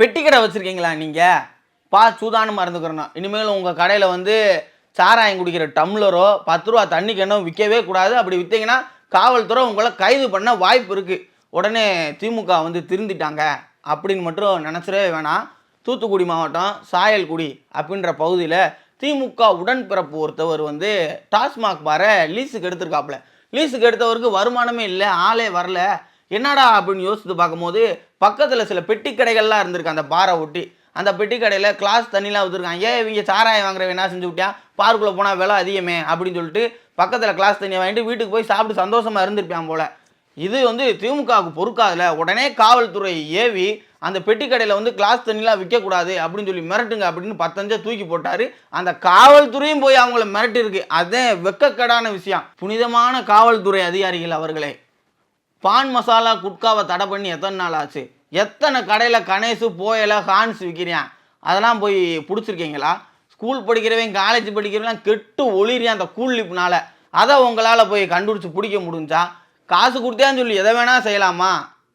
பெட்டி கடை வச்சுருக்கீங்களா நீங்கள் பா சூதானமாக இருந்துக்கிறணும் இனிமேல் உங்கள் கடையில் வந்து சாராயம் குடிக்கிற டம்ளரோ பத்து ரூபா தண்ணிக்கு என்ன விற்கவே கூடாது. அப்படி விற்றீங்கன்னா காவல்துறை உங்களை கைது பண்ண வாய்ப்பு இருக்குது உடனே திமுக வந்து திருந்திட்டாங்க. அப்படின்னு மட்டும் நினச்சிடவே வேணாம். தூத்துக்குடி மாவட்டம் சாயல்குடி அப்படின்ற பகுதியில் திமுக உடன்பிறப்பு ஒருத்தவர் வந்து டாஸ்மாக் பாரை லீஸுக்கு எடுத்திருக்காப்புல. லீஸுக்கு எடுத்தவருக்கு வருமானமே இல்லை. ஆளே வரல. என்னடா அப்படின்னு யோசித்து பார்க்கும்போது பக்கத்தில் சில பெட்டி கடைகள்லாம் இருந்திருக்கு அந்த பாரை ஒட்டி. அந்த பெட்டி கடையில் கிளாஸ் தண்ணிலாம் ஊற்றிருக்காங்க ஏன் இவங்க சாராயம் வாங்குறவன் என்ன செஞ்சு விட்டான் பார்க்குள்ளே போனால் விலை அதிகமே அப்படின்னு சொல்லிட்டு பக்கத்தில் கிளாஸ் தண்ணியை வாங்கிட்டு வீட்டுக்கு போய் சாப்பிட்டு சந்தோஷமாக இருந்திருப்பான் போல். இது வந்து திமுகவுக்கு பொறுக்காதில். உடனே காவல்துறை ஏவி அந்த பெட்டி கடையில் வந்து கிளாஸ் தண்ணிலாம் விற்கக்கூடாது அப்படின்னு சொல்லி மிரட்டுங்க அப்படின்னு பத்தஞ்சா தூக்கி போட்டார். அந்த காவல்துறையும் போய் அவங்கள மிரட்டிருக்கு அதே வெக்கக்கடான விஷயம். புனிதமான காவல்துறை அதிகாரிகள் அவர்களே. பான் மசாலா குட்காவை தடை பண்ணி எத்தனை நாள் ஆச்சு? எத்தனை கடையில் கணேசு போயலை ஹான்ஸ் விற்கிறான் அதெல்லாம் போய் பிடிச்சிருக்கீங்களா? ஸ்கூல் படிக்கிறவன் காலேஜ் படிக்கிறவன் கெட்டு ஒளிரியான் அந்த கூல் லிப்னால அதை உங்களால் போய் கண்டுபிடிச்சி பிடிக்க முடிஞ்சா? காசு கொடுத்தேன்னு சொல்லி எதை வேணால் செய்யலாமா?